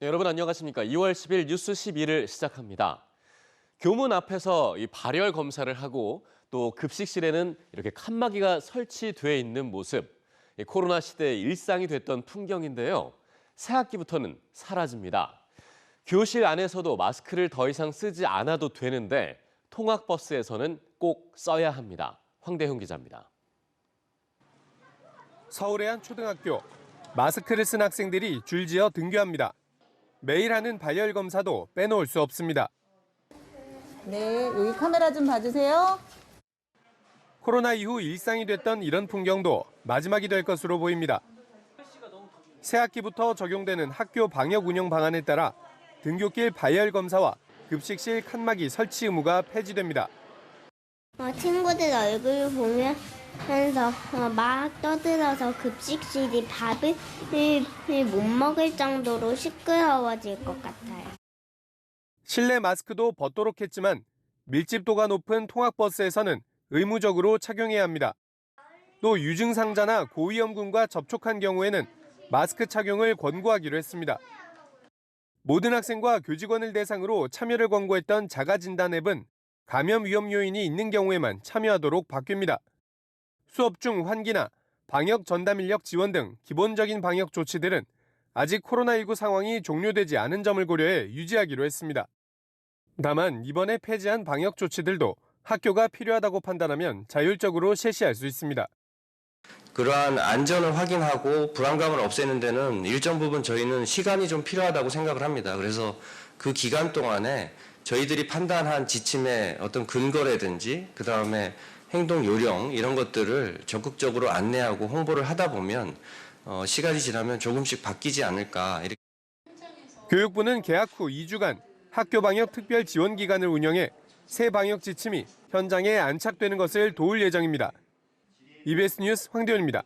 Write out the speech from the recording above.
네, 여러분 안녕하십니까. 2월 10일 뉴스 11을 시작합니다. 교문 앞에서 이 발열 검사를 하고 또 급식실에는 이렇게 칸막이가 설치돼 있는 모습. 이 코로나 시대의 일상이 됐던 풍경인데요. 새 학기부터는 사라집니다. 교실 안에서도 마스크를 더 이상 쓰지 않아도 되는데 통학버스에서는 꼭 써야 합니다. 황대훈 기자입니다. 서울의 한 초등학교 마스크를 쓴 학생들이 줄지어 등교합니다. 매일 하는 발열 검사도 빼놓을 수 없습니다. 네, 여기 카메라 좀 봐주세요. 코로나 이후 일상이 됐던 이런 풍경도 마지막이 될 것으로 보입니다. 새 학기부터 적용되는 학교 방역 운영 방안에 따라 등교길 발열 검사와 급식실 칸막이 설치 의무가 폐지됩니다. 어, 친구들 얼굴 보면 서 어, 막 떠들어서 급식실이 밥을 못 먹을 정도로 시끄러워질 것 같아요. 실내 마스크도 벗도록 했지만 밀집도가 높은 통학버스에서는 의무적으로 착용해야 합니다. 또 유증 상자나 고위험군과 접촉한 경우에는 마스크 착용을 권고하기로 했습니다. 모든 학생과 교직원을 대상으로 참여를 권고했던 자가진단 앱은 감염 위험 요인이 있는 경우에만 참여하도록 바뀝니다. 수업 중 환기나 방역 전담 인력 지원 등 기본적인 방역 조치들은 아직 코로나19 상황이 종료되지 않은 점을 고려해 유지하기로 했습니다. 다만 이번에 폐지한 방역 조치들도 학교가 필요하다고 판단하면 자율적으로 실시할 수 있습니다. 그러한 안전을 확인하고 불안감을 없애는 데는 일정 부분 저희는 시간이 좀 필요하다고 생각을 합니다. 그래서 그 기간 동안에 저희들이 판단한 지침의 어떤 근거라든지 그 다음에 행동 요령 이런 것들을 적극적으로 안내하고 홍보를 하다 보면 어, 시간이 지나면 조금씩 바뀌지 않을까 이렇게. 교육부는 개학 후 2주간 학교 방역 특별 지원 기간을 운영해 새 방역 지침이 현장에 안착되는 것을 도울 예정입니다. EBS 뉴스 황대현입니다.